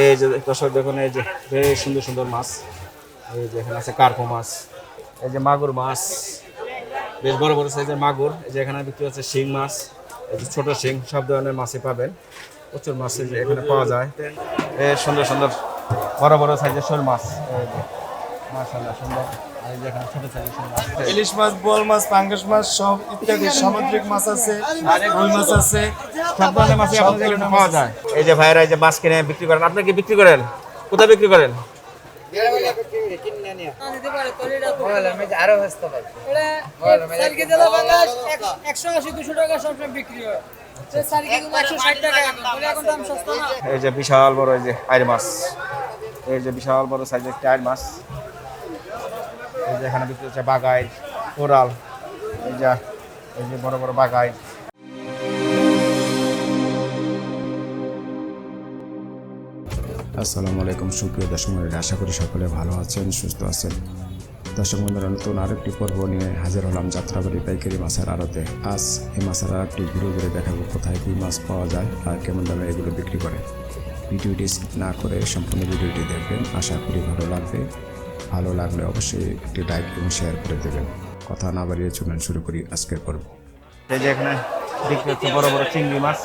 এই যে দর্শক দেখুন, এই যে বেশ সুন্দর সুন্দর মাছ। এই যে এখানে আছে কার্পো মাছ, এই যে মাগুর মাছ, বেশ বড় বড় সাইজের মাগুর। এই যে এখানে বিক্রি হচ্ছে শিং মাছ, এই যে ছোটো শিং, সব ধরনের মাছই পাবেন। প্রচুর মাছ যে এখানে পাওয়া যায়। সুন্দর সুন্দর বড় বড় সাইজের শোল মাছ। মাশাআল্লাহ, সুন্দর। ইলিশ মাছ বোয়াল মাছ পাঙ্গাস মাছ সব ইত্যাদি সামুদ্রিক মাছ আছে রুই মাছ আছে সব ধরনের মাছই পাওয়া যায়। এই যে ভাইরা এই যে মাছ কিনে বিক্রি করেন আপনি কি বিক্রি করেন? কোথায় বিক্রি করেন? এই যে বিশাল বড় এই যে আইর মাছ। এই যে বিশাল বড় সাইজের একটা আইর মাছ। এই যে এখানে বিক্রি হচ্ছে বাগাই কোরাল, এই যে এই যে বড় বড় বাগাই আসসালামু আলাইকুম, সুপ্রিয় দর্শক মন্ডলী আশা করি সকলে ভালো আছেন, সুস্থ আছেন। দর্শক বন্ধুরা নতুন আরেকটি পর্ব নিয়ে হাজির হলাম যাত্রাবাড়ি পাইকারি মাছের আড়তে। আজ এই মাছের আড়তটি ঘুরে ঘুরে দেখাবো কোথায় কী মাছ পাওয়া যায় আর কেমন দামে এগুলো বিক্রি করে। ভিডিওটি skip না করে সম্পূর্ণ ভিডিওটি দেখবেন। আশা করি ভালো লাগবে। ভালো লাগলে অবশ্যই একটি লাইক এবং শেয়ার করে দেবেন। কথা না বাড়িয়ে চলুন শুরু করি আজকের পর্ব। এই যে এখানে বিক্রি হচ্ছে বড় বড় চিংড়ি মাছ।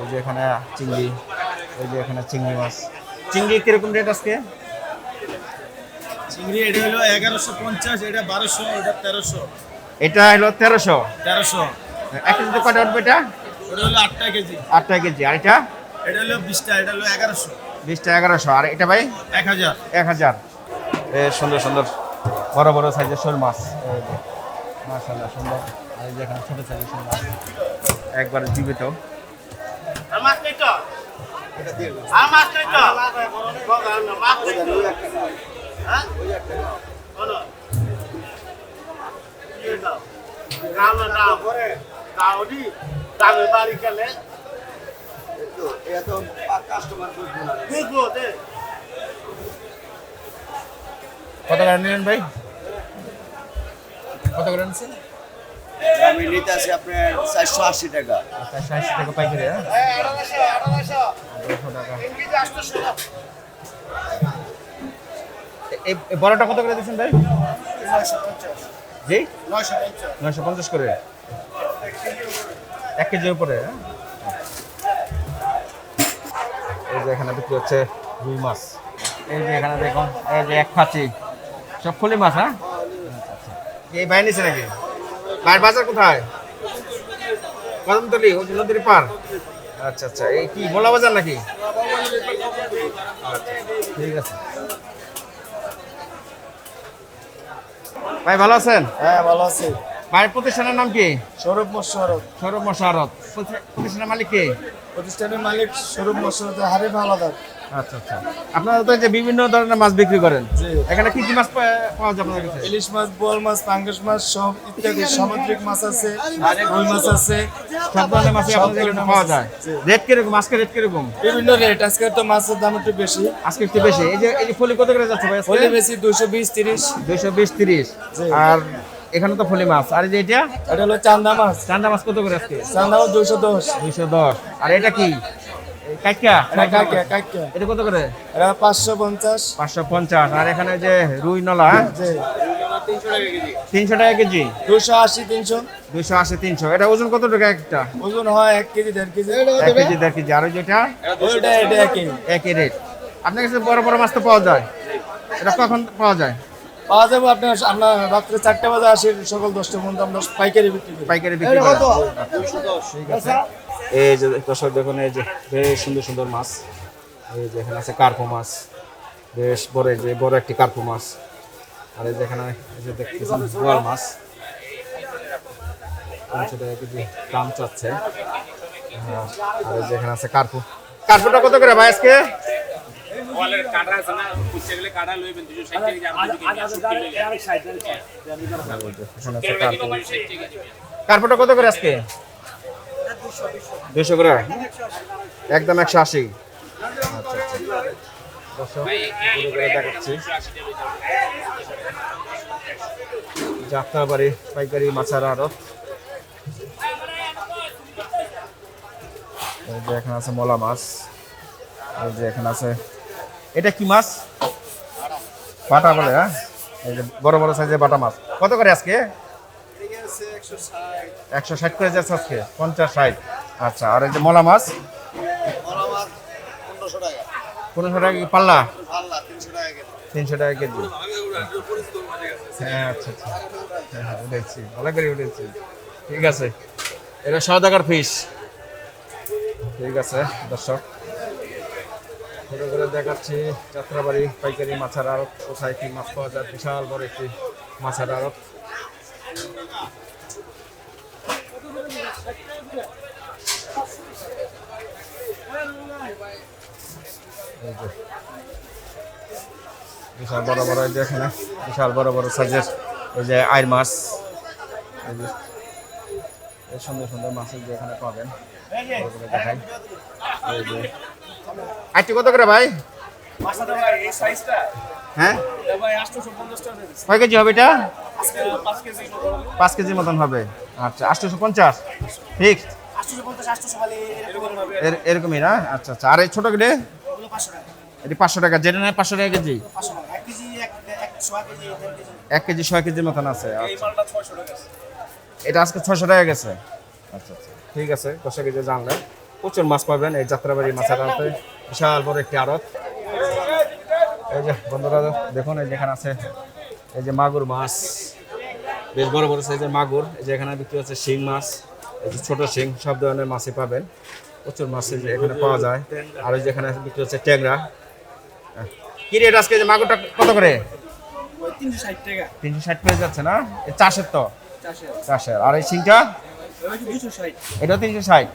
এই যে এখানে চিংড়ি এই যে এখানে চিংড়ি মাছ। চিংড়ি কীরকম রেট আজকে? চিংড়ি এটা হলো এগারোশো পঞ্চাশ এটা বারোশো এটা তেরোশো। এটা হলো তেরোশো? তেরোশো। এক কেজিতে কটা উঠবে এটা? ওটা হলো আটটা কেজি। আটটা কেজি। আর এটা? এটা হলো বিশটা এটা হলো এগারোশো। বিশটা এগারোশো। আর এটা ভাই? এক হাজার। এক হাজার। এ সুন্দর সুন্দর বড় বড় সাইজের শোল মাছ। মাশাআল্লাহ সুন্দর। আর এই যে এখানে ছোট সাইজের শোল মাছ। একবার কত করে নিলেন ভাই? কত করে নিচ্ছেন আমি নিতে আসি আপনার চারশো আশি টাকা। চারশো আশি টাকা পাইকারি হ্যাঁ? আড়াইশো এই বড়টা কত করে দিচ্ছেন ভাই? জি? নয়শো পঞ্চাশ। করে। এক কেজির উপরে হ্যাঁ? যে এখানে বিক্রি হচ্ছে রুই মাছ। এই যে এখানে দেখুন এই যে এক খাঁচি সব ফুলি মাছ হ্যাঁ? আচ্ছা, আচ্ছা। এই বাইরে নিচ্ছে নাকি? বাইরের বাজার কোথায়? কদমতলি ওই নদীর পার আচ্ছা আচ্ছা। এই কি মোলা বাজার নাকি? ঠিক আছে। ভাই ভালো আছেন? হ্যাঁ ভালো আছে। ভাইয়ের প্রতিষ্ঠানের নাম কি? সৌরভ মোশারফ। সৌরভ মশারত প্রতিষ্ঠানের মালিক কে? প্রতিষ্ঠানের মালিক সৌরভ মোশারফ হারিফ আলাদা আচ্ছা আচ্ছা। আপনারা তো যে বিভিন্ন ধরনের মাছ বিক্রি করেন। এখানে কি কি মাছ পাওয়া যায় আপনাদের কাছে? ইলিশ মাছ বোয়াল মাছ পাঙ্গাস মাছ সব ইত্যাদি সামুদ্রিক মাছ আছে রুই মাছ আছে। সব ধরনের মাছই আপনাদের এখানে পাওয়া যায়। রেট কীরকম? আজকে রেট কীরকম? বিভিন্ন রেট। আজকে তো মাছের দাম একটু বেশি। আজকে একটু বেশি। এই যে এই ফলি কত করে যাচ্ছে ভাই হলে বেশি দুশো বিশ তিরিশ। দুইশো বিশ তিরিশ। আর এখানে তো ফলি মাছ। আর এই যে এটা? এটা হলো চান্দা মাছ। চান্দা মাছ কত করে আজকে? চান্দা মাছ দুশো। দশ দুইশো দশ। আর এটা কি? এটা কাকিয়া কাকিয়া এটা কত করে? এটা পাঁচশো পঞ্চাশ। পাঁচশো পঞ্চাশ। আর এখানে যে রুই নলা যে তিনশো টাকা কেজি। দুশো আশি তিনশো। দুইশো আশি তিনশো। এটা ওজন কত টাকা একটা? ওজন হয় এক কেজি দেড় কেজি। এক কেজি দেড় কেজি। আর ওই যেটা ওইটা এটা একই। একই রেট। আপনার কাছে বড় বড় মাছ তো পাওয়া যায়। এটা কখন পাওয়া যায়? পাওয়া যাবে আপনার আপনার রাত্রে চারটে বাজে আসি সকাল দশটা পর্যন্ত আমরা পাইকারি বিক্রি করি। পাইকারি বিক্রি করে। ঠিক আছে। এই যে দর্শক দেখুন এই যে বেশ সুন্দর সুন্দর মাছ। এই যে এখানে আছে কার্পো মাছ। বেশ বড় যে বড় একটি কার্পো মাছ। আর এই যে এখানে এই যে দেখতেছেন বোয়াল মাছ। তিনশো টাকা কেজি দাম চাচ্ছে। আর এই যে এখানে আছে কার্পু। কার্পুটা কত করে ভাই আজকে? ওয়ালের কাটা আছে না গেলে কাটা লইবেন টাকা যাবে। কত করে আজকে? দুশো করে। একদম একশো আশি। আচ্ছা আচ্ছা দেখাচ্ছি। যাত্রাবাড়ি পাইকারি মাছের আড়ত। এই যে এখানে আছে মলা মাছ। এই যে এখানে আছে এটা কি মাছ? বাটা বলে হ্যাঁ? বড় বড় সাইজের বাটা মাছ। কত করে আজকে? একশো ষাট করে যাচ্ছে আজকে, পঞ্চাশ ষাট। আচ্ছা আর এই যে মলা মাছ? পনেরোশো টাকা। পাল্লা? তিনশো টাকা কেজি। হ্যাঁ আচ্ছা আচ্ছা। হ্যাঁ হ্যাঁ উঠেছি, ভালো করে উঠেছি। ঠিক আছে। এটা সদাকার ফিস ঠিক আছে, দর্শক। ঘুরে ঘুরে দেখাচ্ছি যাত্রাবাড়ি, পাইকারি মাছের আড়ত। কোথায় কি মাছ পাওয়া যায়? বিশাল বড় একটি মাছের আড়ত। বিশাল বড় বড় যে এখানে, বিশাল বড় বড় সাইজের এই যে আইর মাছ। সুন্দর সুন্দর মাছ এই যে এখানে পাবেন। দেখাই আইটি কত করে ভাই? হ্যাঁ? কয় কেজি হবে এটা? পাঁচ কেজি মতন হবে। আচ্ছা আটশোশো পঞ্চাশ? ঠিক এর- এরকমই না? আচ্ছা আচ্ছা আর এই ছোটো গেলে এটি পাঁচশো টাকা যেটা নেয় পাঁচশো টাকা কেজি? এক কেজি ছয় কেজির মতন আছে। আচ্ছা। এটা আজকে ছয়শো টাকা গেছে। আচ্ছা আচ্ছা। ঠিক আছে দশটা কেজি জানলেন। প্রচুর মাছ পাবেন এই যাত্রাবাড়ি মাছের আড়তে বিশাল বড় একটি আড়ত। এই যে বন্ধুরা দেখুন এই যেখানে আছে এই যে মাগুর মাছ। বেশ বড় বড় সাইজের মাগুর। এই যে এখানে বিক্রি হচ্ছে শিং মাছ। এই যে ছোট শিং সব ধরনের মাছই পাবেন। প্রচুর মাছ যে এখানে পাওয়া যায়। আর এই যেখানে বিক্রি হচ্ছে ট্যাংরা। কি রেট আজকে যে মাগুরটা কত করে? তিনশো ষাট টাকা। তিনশো ষাট পেয়ে যাচ্ছে না? চাষের তো? চাষের। আর এই শিংটা? এটা তিনশো ষাট।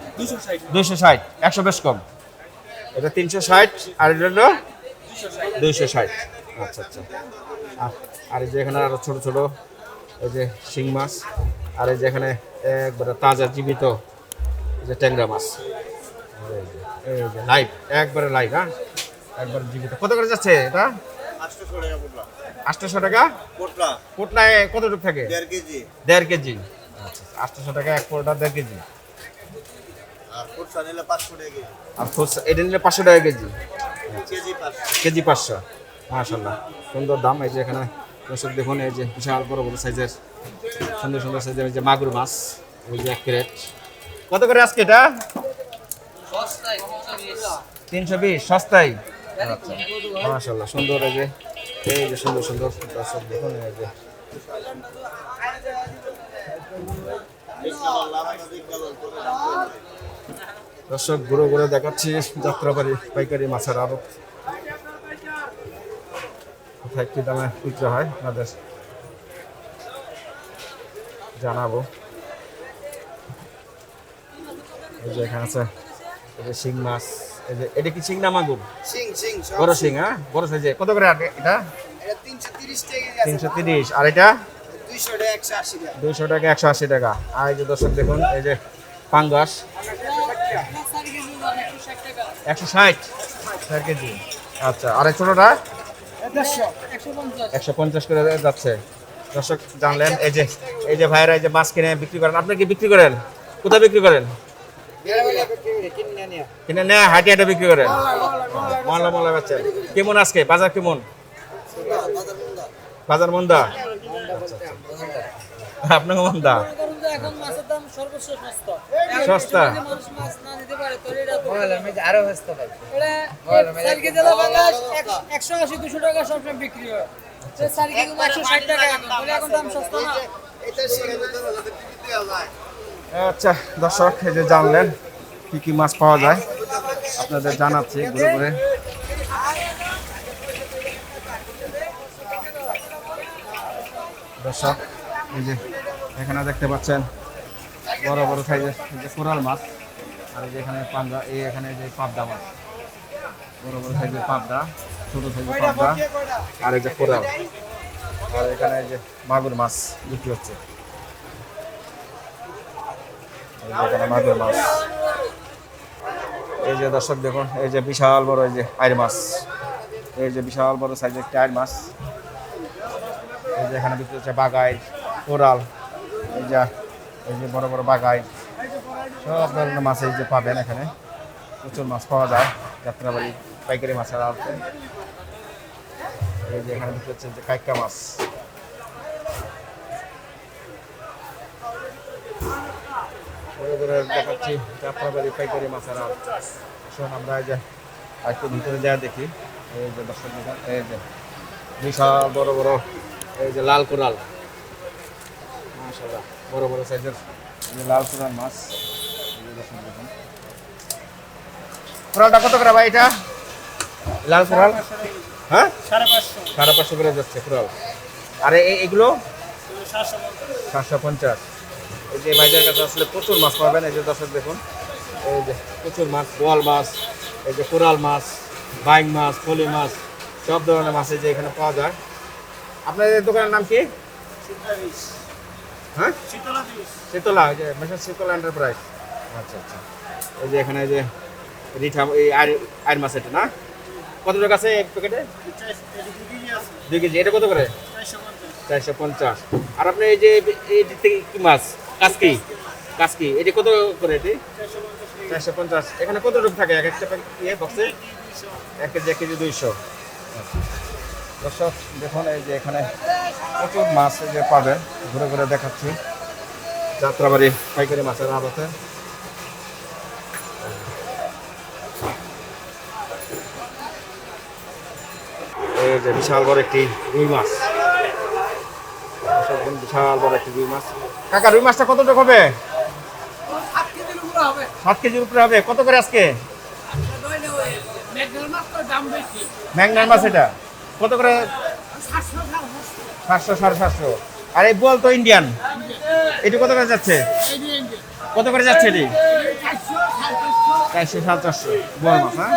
দুইশো ষাট। একশো বেশ কম। এটা তিনশো ষাট আর এটা হলো দুইশো ষাট। আচ্ছা আচ্ছা। আর- এই যে এখানে আরও ছোট ছোট এই যে শিং মাছ আর এই যে এখানে একবারে তাজা জীবিত যে ট্যাংরা মাছ। এই যে- লাইভ একবারে লাইভ হ্যাঁ? একবারে জীবিত। কত করে যাচ্ছে এটা? আটশোশো টাকা? পোটলা। পোটলায় কতটুকু থাকে? দেড় কেজি। দেড় কেজি। আটশোশো টাকা এক পোটা দেড় কেজি। আর ফুটসা নিলে পাঁচশো টাকা কেজি। এটা নিলে পাঁচশো টাকা কেজি? কেজি পাঁচশো। মাশাল্লাহ সুন্দর দাম। এই যে এখানে দর্শক দেখুন এই যে বিশাল বড় বড় সাইজের সুন্দর সুন্দর সাইজের এই যে মাগুর মাছ ওই যে এক ক্রেট কত করে আজকে এটা? তিনশো বিশ সস্তায়? আচ্ছা মাশাল্লাহ সুন্দর এই যে এই যে সুন্দর সুন্দর দর্শক দেখুন এই যে। দর্শক ঘুরে ঘুরে দেখাচ্ছি যাত্রাবাড়ি পাইকারি মাছের আড়ত। কোথায় কি দামে বিক্রি হয় আপনাদের জানাব। এই যে এখানে আছে এই যে শিং মাছ এই যে এটা কি শিং না মাগুর? সিং সব বড় শিং। হ্যাঁ? বড় সাইজে কত করে আটে এটা? এটা টাকা তিরিশ আর এটা? দুইশো টাকা একশো আশি টাকা। আর এই যে দর্শক দেখুন এই যে পাঙ্গাস। একশো ষাট। ষাট কেজি। আচ্ছা আর এই ছোটোটা? একশো পঞ্চাশ করে যাচ্ছে। দর্শক জানলেন এই যে এই যে ভাইরা এই যে মাছ কিনে বিক্রি করেন আপনি কি বিক্রি করেন? কোথায় বিক্রি করেন? কিনে নেয় হাটে হাটে বিক্রি করেন? মহল্লা মহল্লা বেচছেন কেমন আজকে? বাজার কেমন? বাজার মন্দা? আচ্ছা, আচ্ছা। আপনাকে মন্দা মনে করুন যে এখন মাছের দাম সর্বোচ্চ সস্তা। সস্তা? মানুষ মাছ না নিতে পারে এটা তো- এটা চার কেজি আলা বাংলাদেশ এক- একশো আশি দুশো টাকা সবসময় বিক্রি হয়। একশো ষাট টাকা। এখন এখন দাম সস্তা না? এটা সিং আচ্ছা দর্শক এই যে জানলেন কি কি মাছ পাওয়া যায় আপনাদের জানাচ্ছি ঘুরে ঘুরে। দর্শক এই যে এখানে দেখতে পাচ্ছেন বড় বড় সাইজের যে কোরাল মাছ আর যে এখানে পান্দা এই এখানে যে পাবদা মাছ বড় বড় সাইজের পাবদা ছোট সাইজের পাবদা আর এই যে কোরাল আর এখানে যে মাগুর মাছ বিক্রি হচ্ছে এখানে মাগুর মাছ এই যে দর্শক দেখুন এই যে বিশাল বড় এই যে আইর মাছ এই যে বিশাল বড় সাইজের একটা আইর মাছ এই যে এখানে বিক্রি হচ্ছে বাগাই কোরাল, এই যে এই যে বড় বড় বাগাই সব ধরনের মাছ এই যে পাবেন এখানে। প্রচুর মাছ পাওয়া যায়, যাত্রাবাড়ি, পাইকারি মাছের আড়তে এই যে এখানে দেখতে হচ্ছে যে কাইকা মাছ। দেখাচ্ছি, যাত্রাবাড়ি, পাইকারি মাছের আমরা এই যে একটু ভিতরে যা দেখি। এই যে দর্শক বিশাল বড় বড় এই যে লাল কোরাল। মাশাআল্লাহ বড় বড় সাইজের। এই লাল কোরাল মাছ। কোরালটা কত করে ভাই এটা? লাল কোরাল? হ্যাঁ? সাড়ে পাঁচশো। সাড়ে পাঁচশো করে যাচ্ছে কোরাল। আর এগুলো? সাতশো পঞ্চাশ। এই যে ভাইজার কাছে আসলে প্রচুর মাছ পাবেন এই যে দর্শক দেখুন। এই যে প্রচুর মাছ বোয়াল মাছ এই যে কোরাল মাছ বাইং মাছ ফলি মাছ সব ধরনের মাছ এই যে এখানে পাওয়া যায়। আপনাদের দোকানের নাম কি? হ্যাঁ? শীতলা ওই যে মেশিন শীতলা এন্টারপ্রাইজ আচ্ছা আচ্ছা। এই যে এখানে যে রিঠা এই আয়ের আয়ের মাছ এটা না? কত টাকা আছে এক প্যাকেটে? দুই কেজি এটা কত করে? চারশো পঞ্চাশ। আর আপনি এই যে থেকে কি মাছ? কাসকি? কাসকি এটি কত করে এটি? চারশো পঞ্চাশ এখানে কত রূপ থাকে? এক একটা ইয়ে বক্সে এক কেজি এক কেজি দুইশো। দর্শক দেখুন এই যে এখানে প্রচুর মাছ যে পাবেন। ঘুরে ঘুরে দেখাচ্ছি। যাত্রাবাড়ি পাইকারি মাছের আড়তে এই যে বিশাল বড় একটি রুই মাছ। বিশাল বড় একটি রুই মাছ। কাকা রুই মাছটা কত টাকা হবে? সাত কেজির উপরে হবে। কত করে আজকে? বেশি। ম্যাংনার মাছ এটা? কত করে? সাতশো, সাড়ে সাতশো। আর এই বল তো ইন্ডিয়ান এটি কত করে যাচ্ছে। কত করে যাচ্ছে এটি? চারশো, সাড়ে চারশো। বল মাছ হ্যাঁ?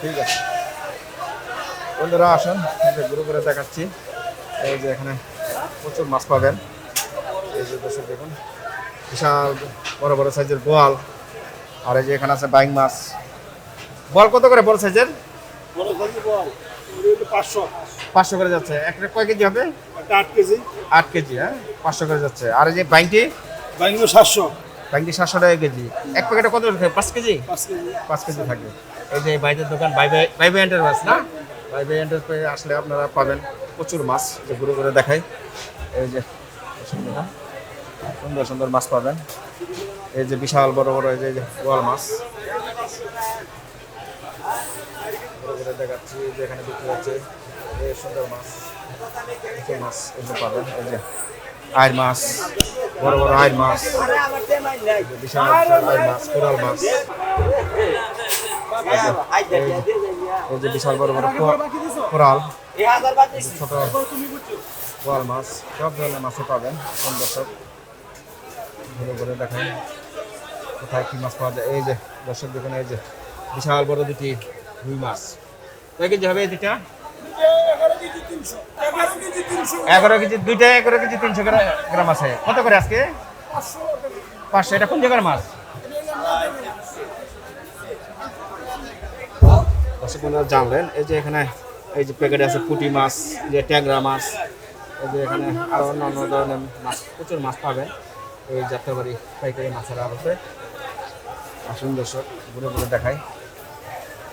ঠিক আছে। বন্ধুরা, আসুন ঘুরে ঘুরে দেখাচ্ছি। এই যে এখানে প্রচুর মাছ পাবেন। এই যে দর্শক, দেখুন, বিশাল বড় বড় সাইজের বোয়াল। আর এই যে এখানে আছে বাইং মাছ। বল কত করে, বড় সাইজের পাঁচশো। পাঁচশো করে যাচ্ছে। একটা কয় কেজি হবে? আট কেজি। আট কেজি হ্যাঁ? পাঁচশো করে যাচ্ছে। আর এই যে বাইংটি বাইঙ্গো সাতশো। বাইংটি সাতশো টাকা কেজি। এক প্যাকেটে কত থাকে? পাঁচ কেজি? পাঁচ কেজি। থাকে। এই যে বাইদের দোকান বাই বাই বাই বাই এন্টারপ্রাইজ না? বাই বাই এন্টারপ্রাইজ আসলে আপনারা পাবেন প্রচুর মাছ যে ঘুরে ঘুরে দেখাই। এই যে সুন্দর সুন্দর মাছ পাবেন। এই যে বিশাল বড় বড় এই যে বোয়াল মাছ ঘুরে ঘুরে দেখাচ্ছি এই যে এখানে বিক্রি হচ্ছে। সুন্দর মাছ। মাছ যে পাবেন। এই যে আয়ের মাছ, বড় বড় আয়ের মাছ, বিশাল মাছ, কোরাল মাছ। এই যে বিশাল বড় বড় কোরাল, ছোট কোরাল মাছ। সব ধরনের মাছই পাবেন কোন দর্শক। ঘুরে ঘুরে দেখেন কোথায় কি মাছ পাওয়া যায়। এই যে, দর্শক দেখুন, এই যে বিশাল বড় দুটি রুই মাছ। কয় কেজি হবে এই দুটা এগারো কেজি দুইটা এগারো কেজি তিনশো গ্রা- গ্রাম আছে। কত করে আজকে? পাঁচশো। এটা কোন জায়গার মাছ? দর্শক জানলেন, এই যে এখানে এই যে প্যাকেটে আছে পুঁটি মাছ যে ট্যাংরা মাছ, এই যে এখানে আরও অন্যান্য ধরনের মাছ, প্রচুর মাছ পাবেন। এই যাত্রাবাড়ি পাইকারি মাছের আড়তে। আসুন দর্শক, ঘুরে ঘুরে দেখাই এই যে এখানে আছে বেশ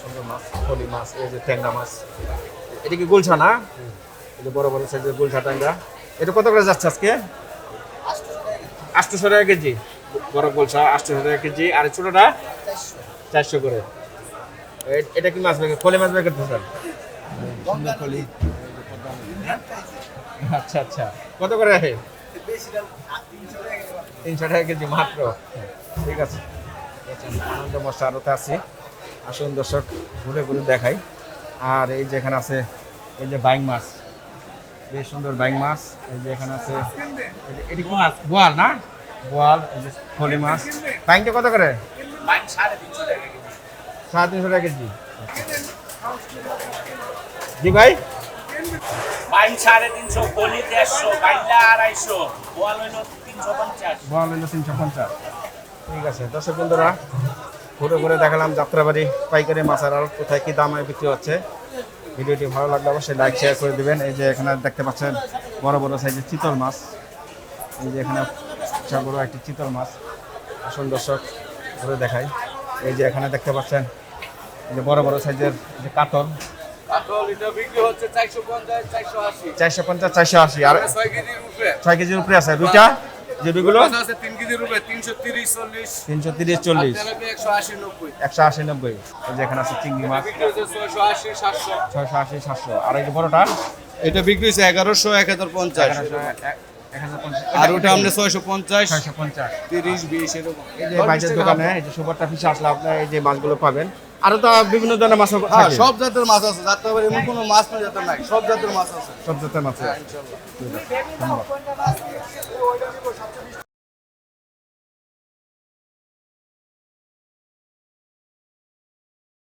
সুন্দর মাছ ফলি মাছ এই যে ট্যাংরা মাছ। এটা কি গুলছা না? এই যে বড় বড় সাইজের গুলছা ট্যাংরা। এটা কত করে যাচ্ছে আজকে? আটশোশো টাকা কেজি। বড় গুলছা আটশোশো টাকা কেজি। আর ছোটটা? চারশো করে। এটা কি মাছ ব্যাগে ফলি মাছ ব্যাগে স্যার আচ্ছা আচ্ছা। কত করে রাখে? তিনশো টাকা কেজি মাত্র। ঠিক আছে। আনন্দ মশা আরতে আছি। আসুন দর্শক ঘুরে ঘুরে দেখাই। আর এই যে এখানে আছে এই যে বাইং মাছ। বেশ সুন্দর বাইং মাছ। এই যে এখানে আছে এটি কি মাছ? বোয়াল না? বোয়াল এই যে ফলি মাছ। বাইংটা কত করে? সাড়ে তিনশো টাকা কেজি। জি ভাই। বাইন সাড়ে তিনশো গলি দেড়শো বাইনটা আড়াইশো। বোয়াল হইল তিনশো পঞ্চাশ। বল হলো তিনশো পঞ্চাশ। ঠিক আছে দর্শক বন্ধুরা ঘুরে ঘুরে দেখালাম যাত্রাবাড়ি পাইকারি মাছের আর কোথায় কি দামে বিক্রি হচ্ছে। ভিডিওটি ভালো লাগলে অবশ্যই লাইক শেয়ার করে দিবেন। এই যে এখানে দেখতে পাচ্ছেন বড় বড় সাইজের চিতল মাছ। এই যে এখানে বড় একটি চিতল মাছ। আসুন দর্শক ঘুরে দেখাই। এই যে এখানে দেখতে পাচ্ছেন এই যে বড় বড় সাইজের যে কাতল। চারশো পঞ্চাশ চারশো আশি। আর ছয় কেজির উপরে আছে। দুইটা? যে দুইগুলো মাছ আছে তিন কেজির উপরে তিনশো তিরিশ চল্লিশ। তিনশো তিরিশ চল্লিশ। তেলাপিয়া একশো আশি নব্বই। একশো আশি নব্বই। এই যে এখানে আছে চিংড়ি মাছ। বিক্রি হচ্ছে ছয়শো আশি সাতশো। ছয়শো আশি সাতশো। আর এই যে বড়টা এটা বিক্রি এক হাজার পঞ্চাশ। আর ওটা আমরা ছয়শো পঞ্চাশ পঞ্চাশ। তিরিশ বিশ এরকম। এই যে বাইরের দোকানে এই যে সুপারটা ফিশে আসলে আপনার এই যে মাছগুলো পাবেন। আরও তো বিভিন্ন ধরনের মাছ হ্যাঁ সব জাতের মাছ আছে। আবার এমন কোনো মাছ না জাতের নাই। সব জাতের মাছ আছে। সব জাতের মাছ আছে, ধন্যবাদ।